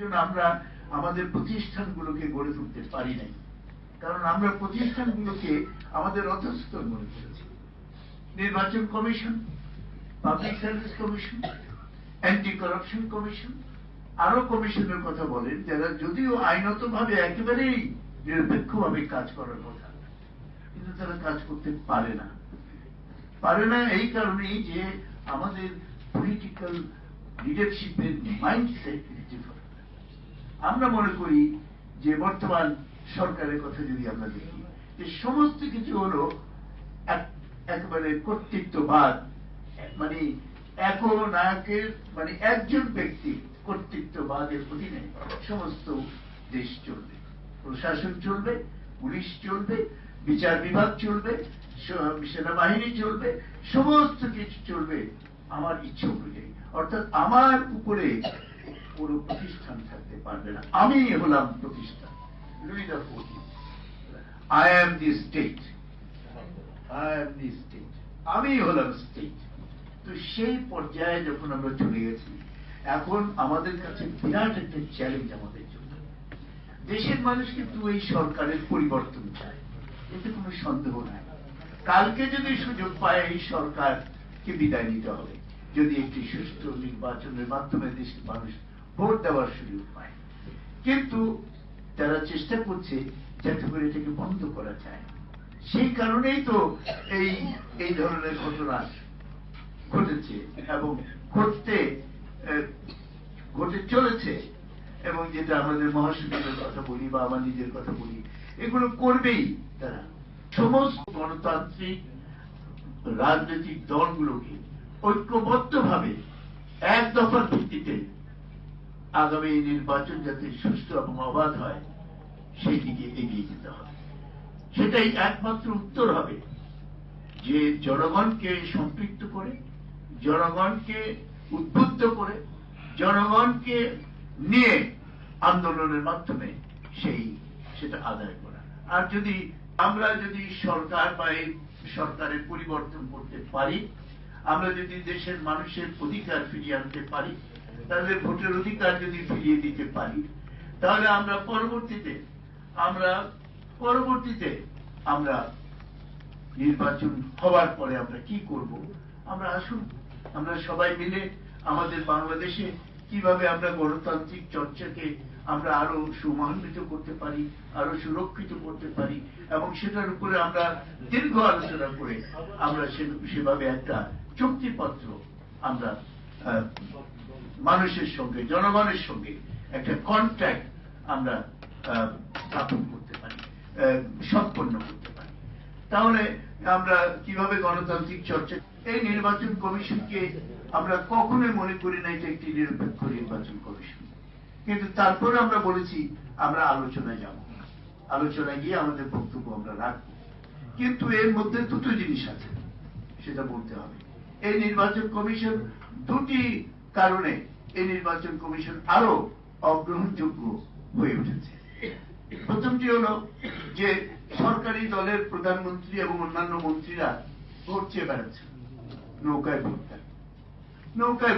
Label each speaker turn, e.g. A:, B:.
A: জন্য আমরা আমাদের প্রতিষ্ঠানগুলোকে গড়ে তুলতে পারি নাই। কারণ আমরা প্রতিষ্ঠানগুলোকে আমাদের অধস্তর মনে করেছি। নির্বাচন commission, public service commission anti corruption commission, আরও কমিশনের কথা বলেন, যারা যদিও আইনত ভাবে একেবারেই নিরপেক্ষভাবে কাজ করার কথা, কিন্তু তারা কাজ করতে পারে না। পারে না এই কারণেই যে আমাদের পলিটিক্যাল লিডারশিপের মাইন্ডসেট আমরা মনে করি যে বর্তমান সরকারের কথা যদি আমরা দেখি, যে সমস্ত কিছু হলো এক- একেবারে কর্তৃত্ববাদ মানে এক নায়কের মানে একজন ব্যক্তি কর্তৃত্ববাদের অধীনে সমস্ত দেশ চলবে। প্রশাসন চলবে, পুলিশ চলবে, বিচার বিভাগ চলবে সেনাবাহিনী চলবে, সমস্ত কিছু চলবে। আমার ইচ্ছে অনুযায়ী। অর্থাৎ আমার উপরে কোনো প্রতিষ্ঠান থাকতে পারবে না। আমি হলাম প্রতিষ্ঠান। Louis the I am the state I am the state আমি হলাম স্টেট তো সেই পর্যায়ে যখন আমরা চলে গেছি, এখন আমাদের কাছে বিরাট একটা চ্যালেঞ্জ আমাদের জন্য। দেশের মানুষ কিন্তু এই সরকারের পরিবর্তন চায়। এতে কোনো সন্দেহ নাই। কালকে যদি সুযোগ পায়, এই সরকারকে বিদায় নিতে হবে। যদি একটি সুষ্ঠু নির্বাচনের মাধ্যমে দেশের মানুষ ভোট দেওয়ার সুযোগ পায়। কিন্তু তারা চেষ্টা করছে যাতে করে এটাকে বন্ধ করা যায়। সেই কারণেই তো এই এই ধরনের ঘটনা ঘটেছে এবং ঘটতে ঘটে চলেছে। এবং যেটা আমাদের মহাসচিবের কথা বলি বা আমার নিজের কথা বলি, এগুলো করবেই তারা। সমস্ত গণতান্ত্রিক রাজনৈতিক দলগুলোকে ঐক্যবদ্ধভাবে এক ভিত্তিতে আগামী নির্বাচন যাতে সুষ্ঠু এবং অবাধ হয় সেই দিকে এগিয়ে যেতে হবে। সেটাই একমাত্র উত্তর হবে যে জনগণকে সম্পৃক্ত করে, জনগণকে উদ্বুদ্ধ করে, জনগণকে নিয়ে আন্দোলনের মাধ্যমে সেই সেটা আদায় করা। আর যদি আমরা যদি সরকার বা এই সরকারের পরিবর্তন করতে পারি, আমরা যদি দেশের মানুষের অধিকার ফিরিয়ে আনতে পারি তাদের ভোটের অধিকার যদি ফিরিয়ে দিতে পারি, তাহলে আমরা পরবর্তীতে আমরা পরবর্তীতে আমরা নির্বাচন হওয়ার পরে আমরা কি করব? আমরা আসুন, আমরা সবাই মিলে আমাদের বাংলাদেশে কীভাবে আমরা গণতান্ত্রিক চর্চাকে আমরা আরও সুমান্বিত করতে পারি, আরও সুরক্ষিত করতে পারি, এবং সেটার উপরে আমরা দীর্ঘ আলোচনা করে আমরা সেভাবে একটা চুক্তিপত্র আমরা মানুষের সঙ্গে, জনগণের সঙ্গে একটা কন্ট্যাক্ট আমরা স্থাপন করতে পারি সম্পন্ন করতে পারি। তাহলে আমরা কীভাবে গণতান্ত্রিক চর্চা, এই নির্বাচন কমিশনকে আমরা কখনোই মনে করি না এটা একটি নিরপেক্ষ নির্বাচন কমিশন। কিন্তু তারপরে আমরা বলেছি, আমরা আলোচনায় যাব। আলোচনায় গিয়ে আমাদের বক্তব্য আমরা রাখব। কিন্তু এর মধ্যে দুটো জিনিস আছে, সেটা বলতে হবে। এই নির্বাচন কমিশন দুটি কারণে এই নির্বাচন কমিশন আরও অগ্রহণযোগ্য হয়ে উঠেছে। প্রথমটি হল যে সরকারি দলের প্রধানমন্ত্রী এবং অন্যান্য মন্ত্রীরা ভোট চেয়ে বেড়াচ্ছে নৌকায় ভোট দেয় নৌকায়